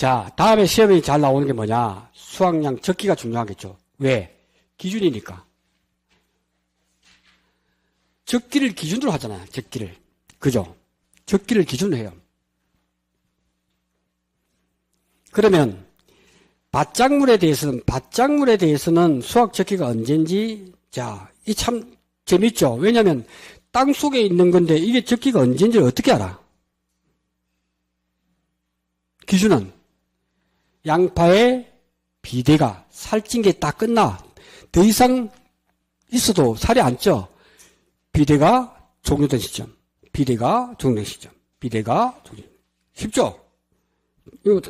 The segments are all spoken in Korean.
자, 다음에 시험에 잘 나오는 게 뭐냐? 수학량 적기가 중요하겠죠. 왜? 기준이니까. 적기를 기준으로 하잖아요. 적기를. 그죠? 적기를 기준으로 해요. 그러면 밭작물에 대해서는 밭작물에 대해서는 수학 적기가 언젠지 자, 이 참 재밌죠. 왜냐하면 땅 속에 있는 건데 이게 적기가 언젠지 어떻게 알아? 기준은 양파의 비대가 살찐 게딱 끝나. 더 이상 있어도 살이 안 쪄. 비대가 종료된 시점. 비대가 종료된 시점. 비대가 종료. 쉽죠? 이거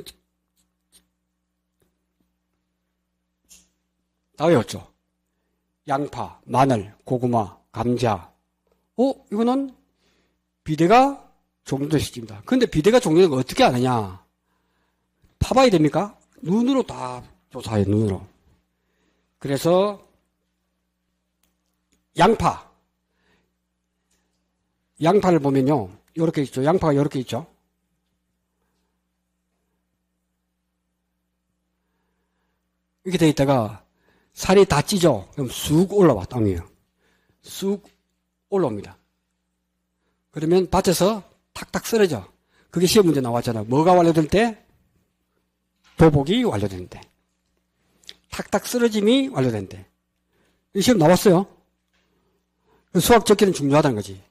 다 외웠죠? 양파, 마늘, 고구마, 감자. 어? 이거는 비대가 종료된 시점입니다. 근데 비대가 종료된 거 어떻게 아느냐? 파봐야 됩니까? 눈으로 다 조사해, 눈으로. 그래서, 양파. 양파를 보면요. 요렇게 있죠. 양파가 요렇게 있죠. 이렇게 돼 있다가 살이 다 찌죠. 그럼 쑥 올라와, 땅이에요. 쑥 올라옵니다. 그러면 밭에서 탁탁 쓰러져. 그게 시험 문제 나왔잖아. 뭐가 완료될 때? 도복이 완료되는데. 탁탁 쓰러짐이 완료된대. 시험 나왔어요. 수학 적기는 중요하다는 거지.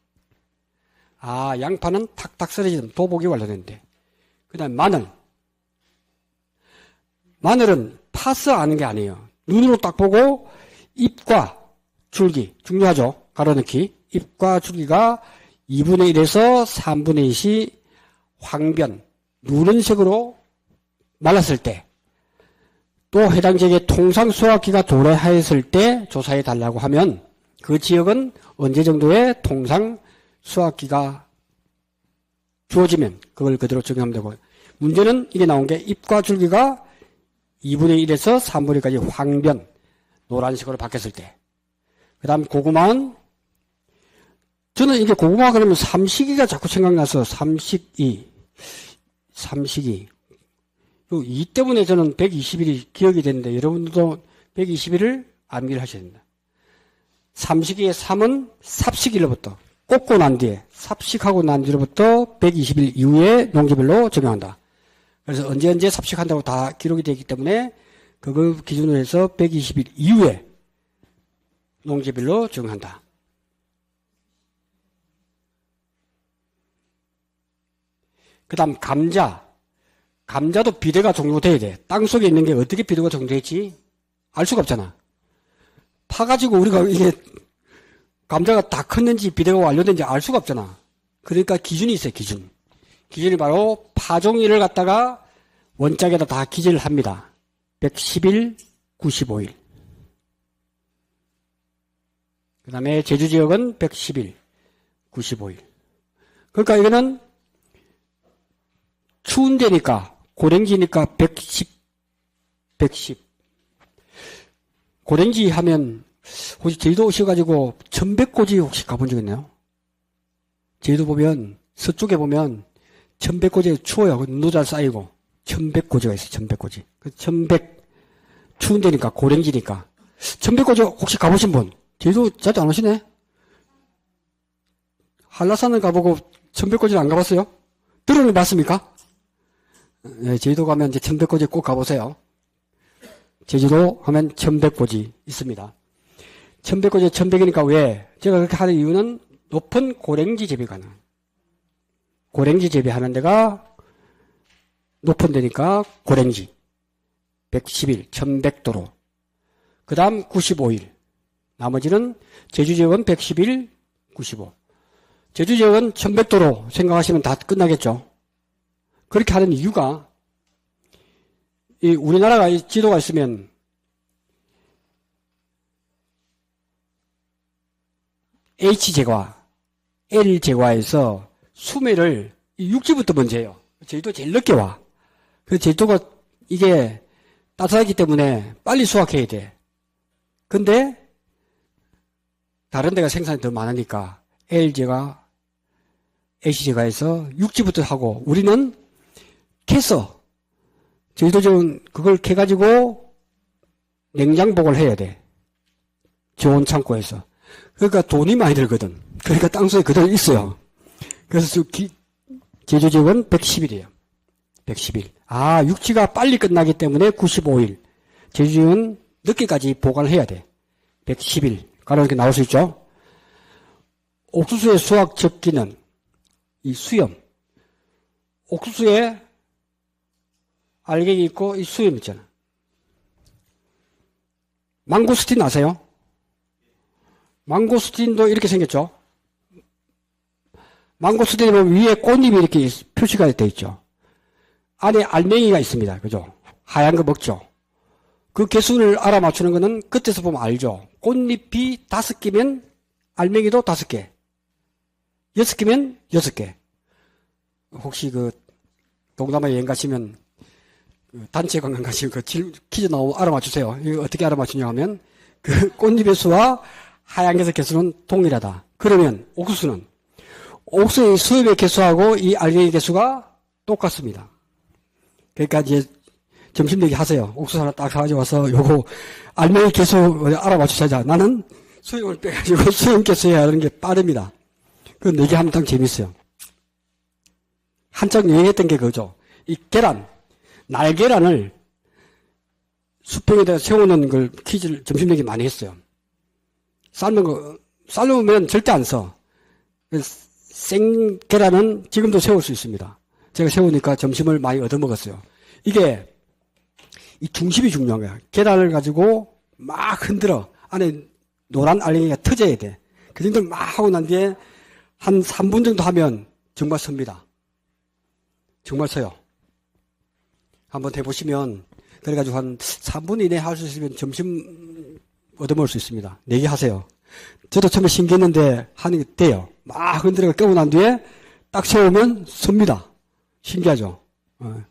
아, 양파는 탁탁 쓰러지는 도복이 완료된대. 그 다음 마늘. 마늘은 파스 아는 게 아니에요. 눈으로 딱 보고 잎과 줄기 중요하죠. 가로넣기 잎과 줄기가 2분의 1에서 3분의 2이 황변 누런 색으로 말랐을 때 또 해당 지역에 통상 수확기가 도래하였을 때 조사해 달라고 하면 그 지역은 언제 정도의 통상 수확기가 주어지면 그걸 그대로 적용하면 되고 문제는 이게 나온 게 잎과 줄기가 2분의 1에서 3분의 1까지 황변, 노란색으로 바뀌었을 때. 그 다음 고구마는, 저는 이게 고구마 그러면 삼식이가 자꾸 생각나서 삼식이, 삼식이. 이 때문에 저는 120일이 기억이 되는데 여러분들도 120일을 암기를 하셔야 됩니다. 삼식이의 3은 삽식일로부터 꽂고 난 뒤에 삽식하고 난 뒤로부터 120일 이후에 농지별로 적용한다. 그래서 언제 언제 삽식한다고 다 기록이 되기 때문에 그걸 기준으로 해서 120일 이후에 농지별로 적용한다. 그 다음 감자. 감자도 비대가 종료돼야 돼. 땅 속에 있는 게 어떻게 비대가 종료되지? 알 수가 없잖아. 파가지고 우리가 이게 감자가 다 컸는지 비대가 완료된지 알 수가 없잖아. 그러니까 기준이 있어요, 기준. 기준이 바로 파종일을 갖다가 원짝에다 다 기재를 합니다. 110일, 95일. 그 다음에 제주 지역은 110일, 95일. 그러니까 이거는 추운 데니까, 고랭지니까 110, 110. 고랭지 하면, 혹시 제주도 오셔가지고 천백고지 혹시 가본 적 있나요? 제주도 보면, 서쪽에 보면 천백고지에 추워요. 눈도 잘 쌓이고. 천백고지가 있어요. 천백고지. 그 천백 추운 데니까 고랭지니까. 천백고지 혹시 가보신 분? 제주도 자주 안 오시네? 한라산을 가보고 천백고지를 안 가봤어요? 들어는 봤습니까? 네, 제주도 가면 이제 천백고지 꼭 가보세요. 제주도 하면 천백고지 있습니다. 천백고지 천백이니까 왜? 제가 그렇게 하는 이유는 높은 고랭지 재배 가능. 고랭지 재배하는 데가 높은 데니까 고랭지 110일 1100도로 그 다음 95일 나머지는 제주 지역은 110일 95 제주 지역은 1100도로 생각하시면 다 끝나겠죠 그렇게 하는 이유가 이 우리나라가 지도가 있으면 H제과 L제과에서 수매를 육지부터 먼저 해요 제주도 제일 늦게 와그 제주도가 이게 따뜻하기 때문에 빨리 수확해야 돼. 근데 다른 데가 생산이 더 많으니까 LG가 HG가해서 육지부터 하고 우리는 캐서 제주도지역은 그걸 캐가지고 냉장복을 해야 돼. 저온 창고에서. 그러니까 돈이 많이 들거든. 그러니까 땅속에 그대로 있어요. 그래서 기, 지역은 110일이에요. 110일. 아, 육지가 빨리 끝나기 때문에 95일. 제주 지역은 늦게까지 보관을 해야 돼. 110일. 가로 이렇게 나올 수 있죠? 옥수수의 수확 적기는 이 수염. 옥수수에 알갱이 있고 이 수염 있잖아. 망고스틴 아세요? 망고스틴도 이렇게 생겼죠? 망고스틴 보면 위에 꽃잎이 이렇게 표시가 되어 있죠. 안에 알맹이가 있습니다. 그죠? 하얀 거 먹죠? 그 개수를 알아 맞추는 거는 끝에서 보면 알죠? 꽃잎이 다섯 개면 알맹이도 다섯 개. 여섯 개면 여섯 개. 혹시 그 동남아 여행 가시면 그 단체 관광 가시면 그 질- 퀴즈 나오면 알아맞추세요. 이거 어떻게 알아맞추냐 하면 그 꽃잎의 수와 하얀 개수 개수는 동일하다. 그러면 옥수수는 옥수수의 수염의 개수하고 이 알갱이 개수가 똑같습니다. 그러니까 이제 점심 얘기 하세요. 옥수수 하나 딱 사가지고 와서 요거 알맹이 개수 알아맞추자. 나는 수염을 빼가지고 수염 개수 해야 하는 게 빠릅니다. 그 얘기하면 딱 재밌어요. 한창 유행했던 게 그거죠. 이 계란, 날계란을 수평에다가 세우는 걸 퀴즈를 점심 얘기 많이 했어요. 삶는 거, 삶으면 절대 안 써. 생 계란은 지금도 세울 수 있습니다. 제가 세우니까 점심을 많이 얻어먹었어요. 이게 이 중심이 중요한 거야. 계란을 가지고 막 흔들어. 안에 노란 알갱이가 터져야 돼. 그 정도 막 하고 난 뒤에 한 3분 정도 하면 정말 섭니다. 정말 서요. 한번 해보시면, 그래가지고 한 3분 이내에 할수 있으면 점심 얻어먹을 수 있습니다. 내기 하세요. 저도 처음에 신기했는데 하는 게 돼요. 막 흔들어 깨고 난 뒤에 딱 세우면 섭니다. 신기하죠? 어.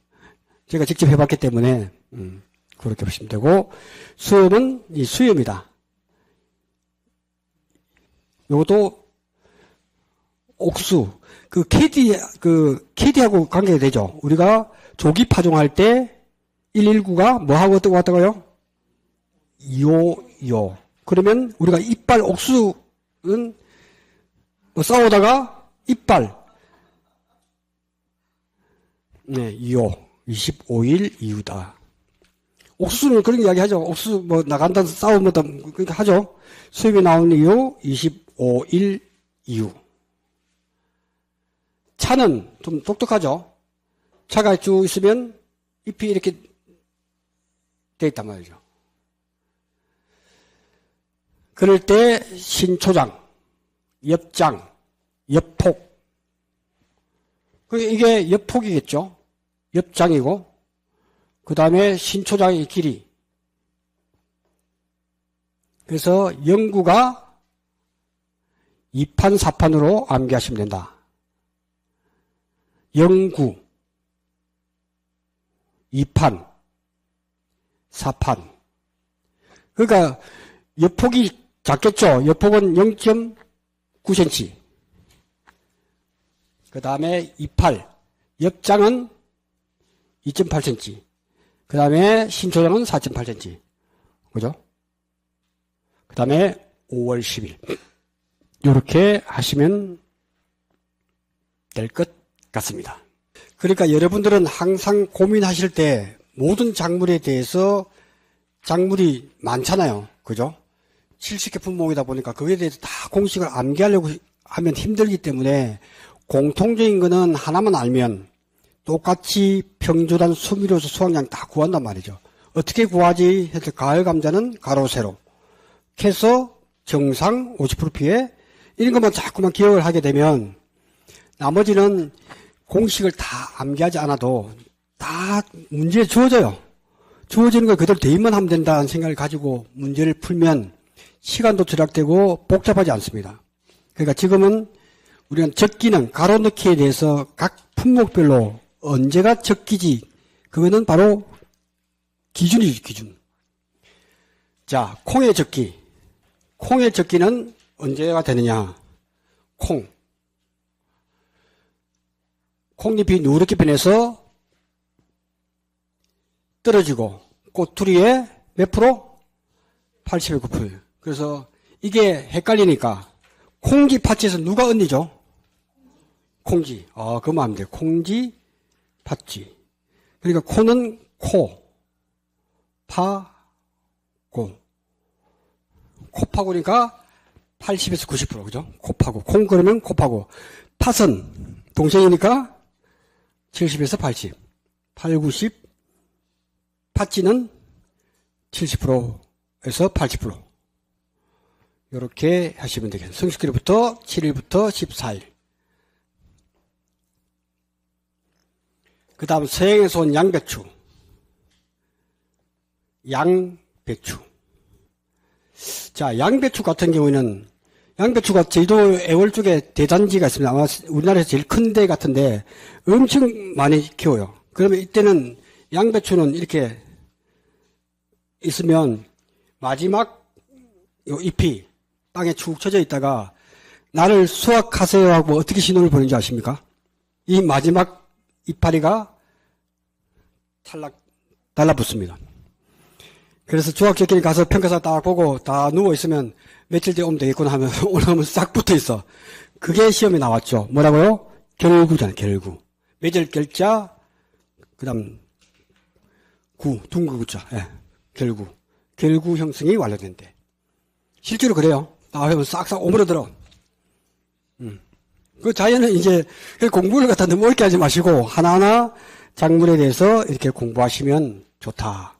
제가 직접 해봤기 때문에, 음, 그렇게 보시면 되고, 수염은 이 수염이다. 요것도 옥수, 그 캐디, 그 캐디하고 관계가 되죠. 우리가 조기 파종할 때 119가 뭐하고 뜨고 왔다고요? 요, 요. 그러면 우리가 이빨 옥수는 뭐 싸우다가 이빨. 네, 요. 25일 이후다. 옥수수는 그런 이야기 하죠. 옥수수 뭐 나간다 싸우면 그러니까 하죠. 수입이 나오는 이후 25일 이후. 차는 좀 똑똑하죠. 차가 쭉 있으면 잎이 이렇게 돼 있단 말이죠. 그럴 때 신초장, 엽장, 엽폭. 그 이게 엽폭이겠죠. 엽장이고 그 다음에 신초장의 길이. 그래서 영구가 2판, 4판으로 암기하시면 된다. 영구, 2판, 4판. 그러니까 옆폭이 작겠죠. 옆폭은 0.9cm. 그 다음에 28. 옆장은 2.8cm. 그 다음에 신초장은 4.8cm. 그죠? 그 다음에 5월 10일. 이렇게 하시면 될 것 같습니다. 그러니까 여러분들은 항상 고민하실 때 모든 작물에 대해서 작물이 많잖아요. 그죠? 70개 품목이다 보니까 그거에 대해서 다 공식을 암기하려고 하면 힘들기 때문에 공통적인 거는 하나만 알면 똑같이 평조단 수미로서 수확량 다 구한단 말이죠. 어떻게 구하지? 해서 가을 감자는 가로 세로. 캐서 정상 50% 피해 이런 것만 자꾸만 기억을 하게 되면 나머지는 공식을 다 암기하지 않아도 다 문제에 주어져요. 주어지는 걸 그대로 대입만 하면 된다는 생각을 가지고 문제를 풀면 시간도 절약되고 복잡하지 않습니다. 그러니까 지금은 우리가 적기는 가로넣기에 대해서 각 품목별로 언제가 적기지 그거는 바로 기준이죠 기준. 자 콩의 적기 콩의 적기는 언제가 되느냐 콩 콩잎이 누렇게 변해서 떨어지고 꼬투리에 몇 프로? 80에 9%. 그래서 이게 헷갈리니까 콩지 팥지에서 누가 언니죠? 콩지. 아, 그만 하면 돼. 콩지 팥지. 그러니까 코는 코, 파, 고. 코파고니까 80에서 90% 그죠? 코파고. 콩 그러면 코파고. 팥은 동생이니까 70에서 80. 8, 90. 팥지는 70%에서 80%. 이렇게 하시면 되겠습니다. 성숙기로부터 7일부터 14일. 그 다음 서양에서 온 양배추. 양배추. 자, 양배추 같은 경우에는 양배추가 제주도 애월 쪽에 대단지가 있습니다. 아마 우리나라에서 제일 큰 데 같은데 엄청 많이 키워요. 그러면 이때는 양배추는 이렇게 있으면 마지막 요 잎이 땅에 축 쳐져 있다가 나를 수확하세요 하고 어떻게 신호를 보는지 아십니까? 이 마지막 이파리가 탈락, 달라붙습니다. 그래서 중학교끼리 가서 평가사 딱 보고 다 누워있으면 며칠 뒤에 오면 되겠구나 하면 올라오면 싹 붙어 있어. 그게 시험에 나왔죠. 뭐라고요? 결구잖아요, 결구. 매절 결자, 그 다음, 구, 둥구 구자, 예, 결구. 결구 형성이 완료된대. 실제로 그래요. 나오면 싹싹 오므러들어. 음. 그 자연은 이제 공부를 갖다 너무 어렵게 하지 마시고 하나하나 작물에 대해서 이렇게 공부하시면 좋다.